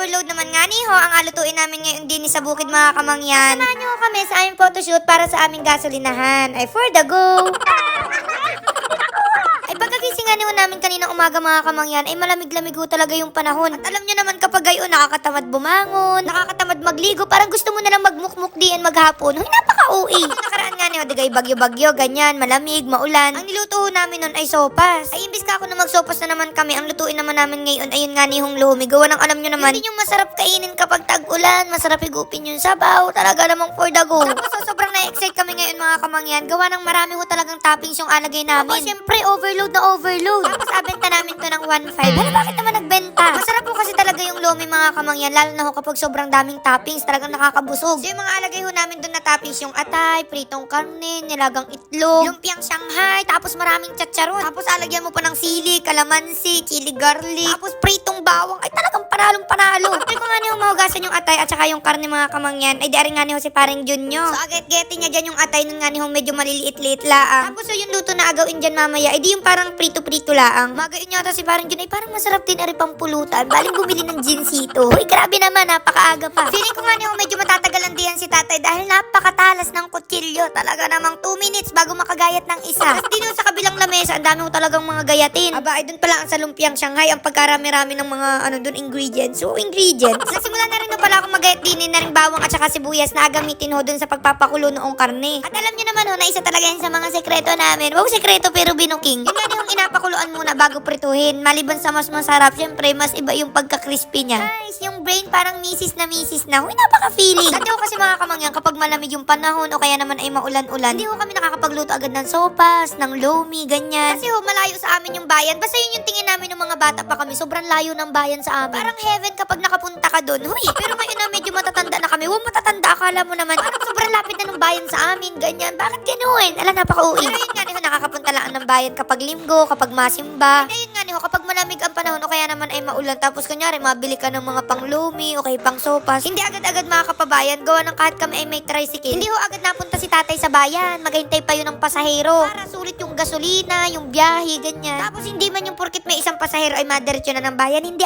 overload naman nga ni ho ang alutuin namin ngayon din sa bukid mga kamangyan. Samahan niyo kami sa aming photoshoot para sa aming gasolinahan. Ay, for the go! Niyo namin kanina umaga mga kamangyan ay malamig-lamig ho talaga yung panahon. At alam niyo naman kapag gayon nakakatamad bumangon, nakakatamad magligo, parang gusto mo na lang magmukmuk diyan maghapon. Hoy, napaka-uwi. Nakaraan nga niyo, digay bagyo-bagyo, ganyan, malamig, maulan. Ang niluto ho namin nun ay sopas. Ay imbis ka ako na magsopas na naman kami, ang lutuin naman namin ngayon ayun nga ni Hong Lumi. Gawa ng alam niyo naman, hindi yung masarap kainin kapag tag-ulan, masarap higupin yung sabaw, talaga namang for the go. Tapos so, sobrang na-excite kami ngayon mga kamangyan, gawa ng marami ho talagang toppings yung alagay namin. Tapos syempre overload na overload. Tapos abenta namin to ng 1.5. Hala, bakit naman nagbenta? Masarap po kasi talaga yung lomi mga kamangyan, lalo na ho kapag sobrang daming toppings, talagang nakakabusog. So yung mga alagay ho namin doon na toppings, yung atay, pritong karne, nilagang itlog, lumpiang Shanghai, tapos maraming chacharon. Tapos alagyan mo pa ng sili, kalamansi, chili garlic, tapos pritong bawang. Ay talagang panalong panalo. After ko nga niyo mahugasan yung atay at saka yung karne mga kamangyan, ay di aring nga niyo si paring Junyo. So agad-geti niya dyan yung atay nun nga niyo medyo maliliit-liit laang. Tapos so yung luto na agawin dyan mamaya, ay di yung parang prito-prito laang. Magayon yata si parang Jun, ay parang masarap din ari pang pulutan. Baling bumili ng ginsito. Uy, grabe naman, napakaaga pa. Feeling ko nga niyo medyo matatagalan diyan si tatay dahil napakatalas ng kutsilyo. Talaga namang 2 minutes bago makagayat ng isa. Tapos din sa kabilang lamesa, ang dami ko talagang mga gayatin. Aba, ay doon pala ang sa lumpiang Shanghai, ang pagkarami-rami ng mga ano doon ingredients. So, ingredients. Nagsimula na rin na pala ako magayat din na rin bawang at saka sibuyas na gamitin ho doon sa pagpapakulo noong karne. At alam niyo naman ho, na isa talaga yan sa mga sekreto namin. Wow, sekreto pero binuking. Yun nga yung inapakuluan muna bago prituhin. Maliban sa mas masarap, syempre mas iba yung pagka-crispy niya. Guys, yung brain parang misis na misis na. Huy, napaka-feeling. Dati ho kasi mga kamangyan, kapag malamig yung panahon o kaya naman ay maulan-ulan, hindi ho kami nakakapagluto agad ng sopas, ng lomi, ganyan. Kasi ho, malayo sa amin yung bayan. Basta yun yung tingin namin ng mga bata pa kami. Sobrang layo ng bayan sa amin. Parang heaven kapag nakapunta ka doon. Huy, pero ngayon na medyo matatanda na kami. Huwag matatanda, akala mo naman. Parang sobrang lapit na ng bayan sa amin, ganyan. Bakit ganun? Ala, napaka-uwi. Pero yun nga, niho, nakakapunta lang ng bayan kapag linggo, kapag masimba. Kaya yun nga, niho, kapag malamig ang panahon o kaya naman ay maulan, tapos kunyari, mabili ka ng mga panglumi o kaya pang sopas. Hindi agad-agad makakapabayan, gawa ng kahit kami ay may tricycle. Hindi ho agad napunta si tatay sa bayan, maghintay pa yun ng pasahero. Para sulit yung gasolina, yung biyahe, ganyan. Tapos hindi man yung porkit may isang pasahero ay madiretso na ng bayan, hindi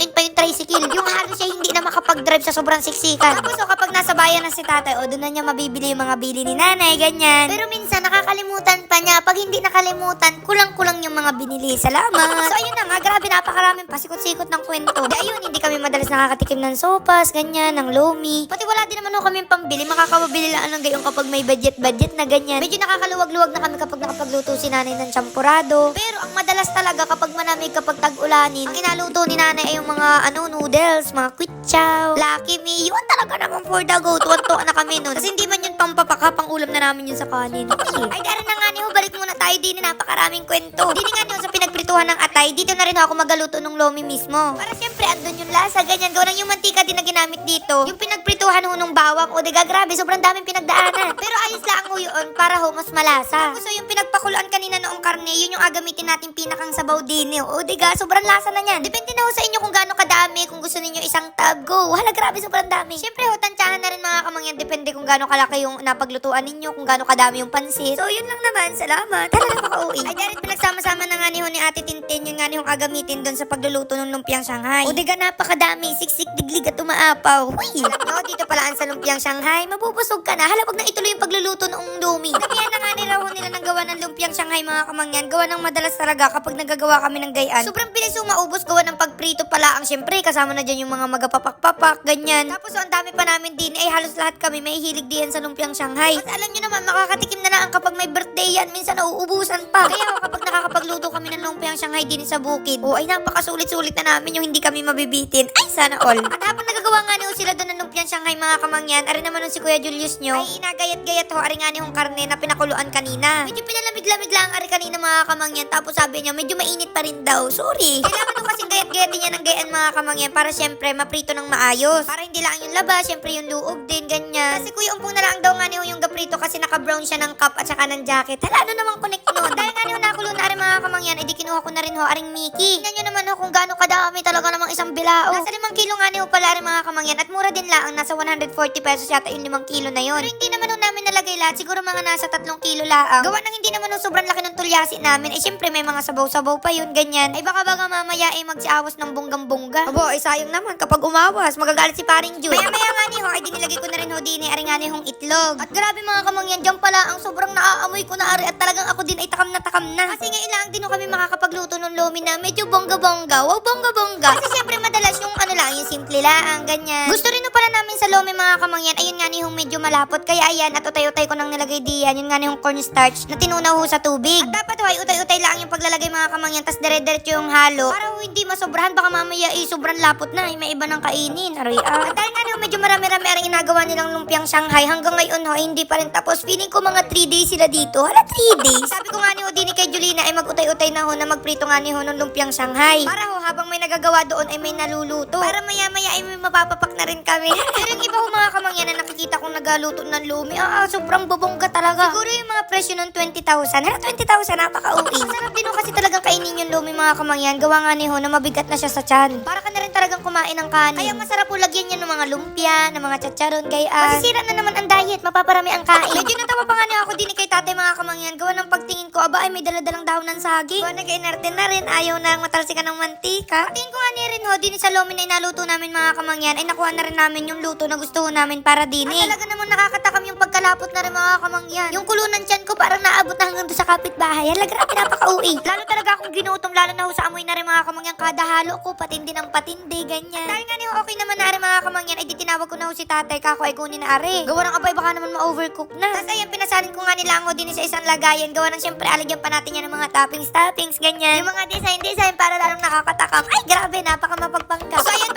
apakapuno-punuin pa yung tricycle. Yung halos siya hindi na makapag-drive sa sobrang siksikan. Tapos o kapag nasa bayan na si tatay, o doon na niya mabibili yung mga bili ni nanay, ganyan. Pero minsan nakakalimutan pa niya. Pag hindi nakalimutan, kulang-kulang yung mga binili. Salamat. So ayun na nga, grabe napakaraming pasikot-sikot ng kwento. Di ayun, hindi kami madalas nakakatikim ng sopas, ganyan, ng lomi. Pati wala din naman ho kami pambili. Makakababili lang ng gayon kapag may budget-budget na ganyan. Medyo nakakaluwag-luwag na kami kapag nakapagluto si nanay ng champurado. Pero ang madalas talaga kapag manamig kapag tag-ulanin, ang inaluto ni nanay ay yung mga ano noodles, mga chow, lucky me. Yun talaga naman for the go. Tuwan-tuwa na kami nun. Kasi hindi man yun pampapaka, pang ulam na namin yun sa kanin. Okay. Ay, dara na nga niyo, balik muna tayo din. Napakaraming kwento. Dini nga niyo sa pinagprituhan ng atay, dito na rin ako magaluto ng lomi mismo. Para syempre, andun yung lasa, ganyan. Gawa ng yung mantika din na ginamit dito. Yung pinagprituhan ho ng bawang, o diga, grabe, sobrang daming pinagdaanan. Pero ayos lang ho yun, para ho, mas malasa. Tapos so, yung pinagpakuluan kanina noong karne, yun yung agamitin natin pinakang sabaw din. eh. O diga, sobrang lasa na niyan. Depende na ho sa inyo kung gaano kadami, kung gusto ninyo isang tab, go. Hala, grabe, sobrang dami. Syempre ho, tansyahan na rin mga kamangyan, depende kung gaano kalaki yung napaglutuan ninyo, kung gaano kadami yung pansit. So, yun lang naman, salamat. Talaga makauwi. Ay, darit pinagsama-sama na nga ni ho ni Ate Tintin, yun nga hong agamitin doon sa pagluluto ng lumpiang Shanghai. O diga, napakadami, siksik, diglig at umaapaw. Huy! Alam nyo, dito pala ang sa lumpiang Shanghai, mabubusog ka na. Hala, wag na ituloy yung pagluluto ng lumi. Damihan na nga nila ho nila ng gawa ng lumpiang Shanghai, mga kamangyan. Gawa ng madalas talaga kapag nagagawa kami ng gayaan. Sobrang bilis yung maubos, gawa ng pagprito pala ang syempre, kasama na dyan yung mga magapapak-papak, ganyan. Tapos so, ang dami pa namin din, ay halos lahat kami may hilig diyan sa lumpiang Shanghai. At alam nyo naman, makakatikim na lang kapag may birthday yan, minsan nauubusan pa. Kaya kapag nakakapagluto kami ng lumpiang Shanghai din sa bukid, o ay napakasulit-sulit na namin yung hindi kami mabibitin. Ay, sana all. At habang nagagawa nga niyo sila doon ng lumpiang Shanghai mga kamangyan, ari naman nun si Kuya Julius nyo, ay inagayat-gayat ho, ari nga niyong karne na pinakuluan kanina. Medyo pinalamig-lamig lang ari kanina mga kamangyan, tapos sabi niya, medyo mainit pa rin daw. Sorry. Kailangan nung kasing gayat-gayat niya ng gayaan mga kamangyan para syempre maprito ng maayos. Para hindi lang yung laba, syempre yung luog din, ganyan. Kasi Kuya Umpong na lang daw nga niyo yung gaprito kasi naka-brown siya ng cup at saka ng jacket. Hala, ano namang connect nun? Dahil nga niyo nakulo na rin mga kamangyan, edi kinuha ko na rin ho, aring Mickey. Tingnan nyo naman ho kung gaano kadami talaga namang isang bilao. Nasa limang kilo nga niyo pala rin mga kamangyan at mura din lang, nasa 140 pesos yata yung limang kilo na yun. Pero hindi naman nun namin nalagay lahat, siguro mga nasa tatlong kilo lang. Gawa ng hindi naman nun sobrang laki ng tulyasi namin, eh syempre may mga sabaw-sabaw pa yun, ganyan. Ay baka baka mamaya ay magsiawas ng bonggang-bongga. Abo, ay sayang naman kapag umawas, magagalit si paring Jun. Maya maya nga ni ho, ay dinilagay ko na rin ho din eh, ari nga ni hong itlog. At grabe mga kamangyan, dyan pala ang sobrang naaamoy ko na ari at talagang ako din ay takam na takam na. Kasi nga ilang din kami makakapagluto ng lomi na medyo bongga-bongga. Wow, bongga-bongga. Kasi syempre madalas yung ano lang, yung simple lang, ganyan. Gusto rin pala namin sa lomi mga kamangyan, ayun nga ni hong medyo malapot. Kaya ayan, at utay-utay ko nang nilagay diyan, yun nga ni hong cornstarch na tinunaw ho sa tubig. At dapat ho ay utay-utay lang yung paglalagay mga kamangyan, tas dire-diretso yung halo. Para ho hindi masobrahan, baka mamaya ay sobrang lapot na, ay may iba ng kainin. Aray, ah. At dahil nga ni medyo marami-rami ang ginagawa nilang lumpiang Shanghai, hanggang ngayon ho, hindi pa rin tapos. Feeling ko mga 3 days sila dito. Hala, 3 days. Sabi ko nga ni ho, kay Julina, ay mag-utay-utay na ho na magprito nga ni ho ng lumpiang Shanghai. Para ho, habang may nagagawa doon ay may naluluto. Para maya-maya ay may mapapapak na rin kami. Pero yung iba ho mga kamangyan na nakikita kong nagaluto ng lumi, ah, ah, sobrang bubongga talaga. Siguro yung mga presyo ng 20,000. Hala, 20,000, napaka-uwi. Masarap din ho kasi talagang kainin yung lumi mga kamangyan. Gawa nga ni ho na mabigat na siya sa tiyan. Para ka na rin talagang kumain ng kanin. Kaya masarap po lagyan yan ng mga lumpia, ng mga chacharon, gayaan. Masisira na naman ang diet, mapaparami ang kain. Medyo natawa pa nga niya ako din kay tatay mga kamangyan. Gawa ng pagtingin ko, aba ay may daladalang dahon ng saging. Gawa nag-inerte na rin, ayaw na matalsikan ng mantika. Tingin ko nga ni rin ho, din sa lomi na inaluto namin mga kamangyan, ay nakuha na rin namin yung luto na gusto namin para din At talaga naman nakakatakam yung pagkalapot na rin mga kamangyan. Yung kulunan tiyan ko parang naabot na hanggang sa kapitbahay. Hala, grabe, napaka-uwi. Lalo talaga akong ginutom, lalo na ho sa amoy na rin mga kamangyan. Kada halo ko, patindi ng patindi, ganyan. Dahil nga ni ho, okay naman na rin mga kamangyan, ay di tinawag ko na ho si tatay, kako ay kunin na are. Gawa ng abay, baka naman ma-overcook na. Tapos ayan, pinasalin ko nga nila ang din sa isang lagayan. Gawa ng syempre, alagyan pa natin yan ng mga toppings, toppings, ganyan. Yung mga design-design para lalong nakakatakam. Ay, grabe, napaka mapagpangka. So ayan,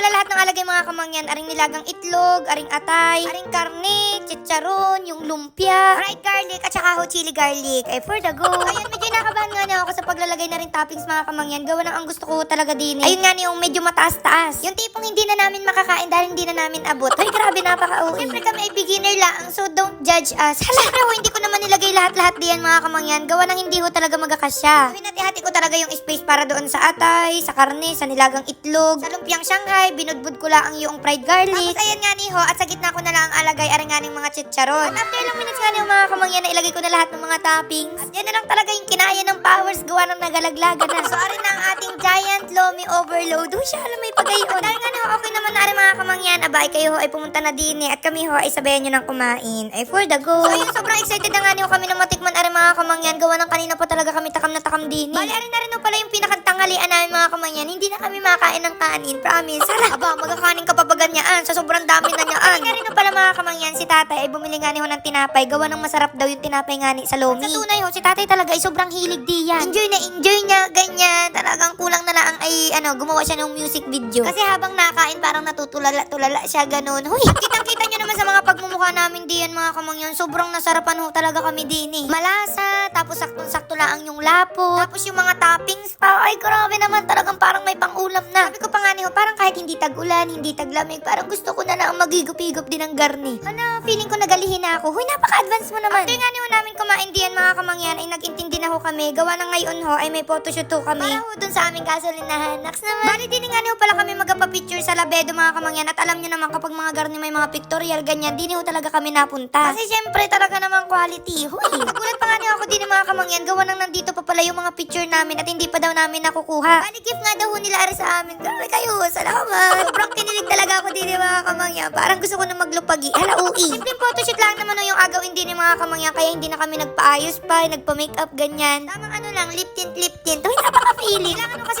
pala lahat ng alagay mga kamangyan. Aring nilagang itlog, aring atay, aring karne, chicharon, yung lumpia, fried garlic, at saka ho chili garlic. Ay, for the go. Ayan, medyo nakabahan nga na ako sa paglalagay na rin toppings mga kamangyan. Gawa ng ang gusto ko talaga din. eh. Ayun nga yung medyo mataas-taas. Yung tipong hindi na namin makakain dahil hindi na namin abot. Ay, grabe, napaka-uwi. Siyempre kami ay beginner lang, so don't judge us. Siyempre ho, hindi ko naman nilagay lahat-lahat diyan mga kamangyan. Gawa ng hindi ho talaga magkakasya. Hinati-hati ko talaga yung space para doon sa atay, sa karne, sa nilagang itlog, sa lumpiang Shanghai, binudbud ko lang yung fried garlic. Tapos ayan nga ni ho, at sa gitna ko na lang ang alagay, aring nga ng mga chicharon. At after minutes nga ho, mga kamangyan, na ilagay ko na lahat ng mga toppings. At yan na lang talaga yung kinaya ng powers gawa ng nagalaglagan na. So arin na ang ating giant lomi overload. Uy, siya alam may pagayon. Dahil nga ho, okay naman na rin mga kamangyan. Abay, kayo ho ay pumunta na din eh. At kami ho ay sabayan nyo ng kumain. Ay for the go. So ayun, sobrang excited na nga ni ho kami na matikman arin mga kamangyan. Gawa ng kanina pa talaga kami takam na takam din. eh. Bali, arin na rin pala yung pinakantangalian namin mga kamangyan. Hindi na kami makain ng kanin. Promise. Sala, aba, magkakanin ka pa ba ganyaan? Sa sobrang dami na niyaan. Nga rin pala mga kamangyan, si tatay ay bumili nga ni ho ng tinapay. Gawa ng masarap daw yung tinapay nga ni sa lomi. Sa tunay ho, si tatay talaga ay sobrang hilig diyan. Enjoy na enjoy niya, ganyan. Talagang kulang na lang ay ano, gumawa siya ng music video. Kasi habang nakain, parang natutulala-tulala siya ganun. Huy, kitang-kita niyo naman sa mga pagmumukha namin diyan mga kamangyan. Sobrang nasarapan ho talaga kami din eh. Malasa, tapos saktong-sakto lang yung lapo. Tapos yung mga toppings pa. Ay, grabe naman. Talagang parang may pang-ulam na. Sabi ko pa nga ni ho, parang kahit hindi tag-ulan, hindi taglamig, parang gusto ko na lang magigop-higop din ng garni. Ano, feeling ko nagalihin na ako. Huy, napaka-advance mo naman. After nga ni ho namin kumain diyan mga kamangyan, ay nag-intindi na ho kami. Gawa na ngayon ho, ay may photoshoot ho kami. Para ho dun sa aming gasolinahan. Naks naman. Bali din nga ni ho pala kami magpa-picture sa Labedo mga kamangyan. At alam niyo naman kapag mga garni may mga pictorial, ganyan, di ni ho talaga kami napunta. Kasi syempre talaga naman quality. Huy, nagulat din mga kamangyan. Gawa nang nandito pa pala yung mga picture namin at hindi pa daw namin nakukuha. Bali gift nga daw nila ari sa amin. Grabe kayo, salamat. Sobrang kinilig talaga ako din mga kamangyan. Parang gusto ko na maglupagi. Hala, ui. Simple photoshoot lang naman ho yung agawin din ni mga kamangyan. Kaya hindi na kami nagpaayos pa, nagpa-makeup, ganyan. Tamang ano lang, lip tint, lip tint. Uy, napaka-feeling. Kailangan ho kasi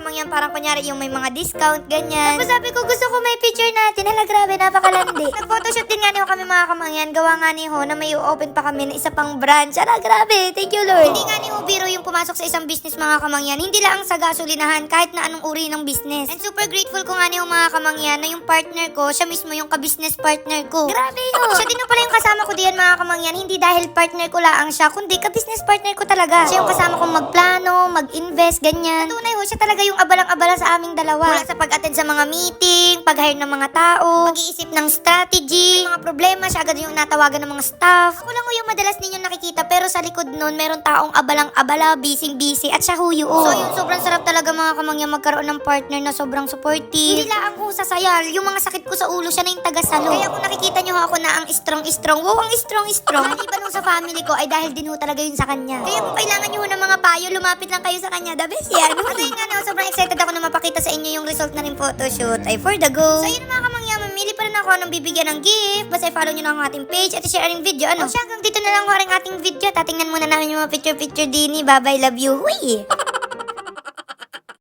mga kamangyan. Parang kunyari yung may mga discount, ganyan. Tapos sabi ko, gusto ko may picture natin. Hala, grabe, napakalandi. Nag-photoshoot din nga ni ho kami mga kamangyan. Gawa nga ni ho na may open pa kami na isa pang branch. Hala, grabe. Thank you, Lord. Hindi nga ni ho biro yung pumasok sa isang business mga kamangyan. Hindi lang sa gasolinahan, kahit na anong uri ng business. And super grateful ko nga ni ho mga kamangyan na yung partner ko, siya mismo yung ka-business partner ko. Grabe ho. Siya din pala yung kasama ko diyan mga kamangyan. Hindi dahil partner ko lang siya, kundi ka-business partner ko talaga. Siya yung kasama kong magplano, mag-invest, ganyan. Tunay ho, siya talaga yung abalang-abala sa aming dalawa. Mula sa pag-attend sa mga meeting, pag-hire ng mga tao, mag-iisip ng strategy, mga problema, siya agad yung natawagan ng mga staff. Ako lang yung madalas ninyong nakikita, sa likod nun, meron taong abalang-abala, busy-busy, at siya ho yun. So yun, sobrang sarap talaga mga kamangyan magkaroon ng partner na sobrang support supportive. Hindi lang ako sasayal. Yung mga sakit ko sa ulo, siya na yung tagasalo. Kaya kung nakikita nyo ako na ang strong-strong, wow, ang strong-strong. Maliban nung sa family ko, ay dahil din ho talaga yun sa kanya. Kaya kung kailangan nyo ho ng mga payo, lumapit lang kayo sa kanya. The best yan. At ayun nga na, sobrang excited ako na mapakita sa inyo yung result na rin photoshoot. Ay, for the go. So, ayun mga kamangyan, mamili pa rin ako ng bibigyan ng gift. Basta i-follow nyo lang ang ating page at i-share ang video. Ano? O siya, hanggang dito na lang ang ating video. Tatingnan muna namin yung mga picture-picture din. Bye-bye, love you. Huy!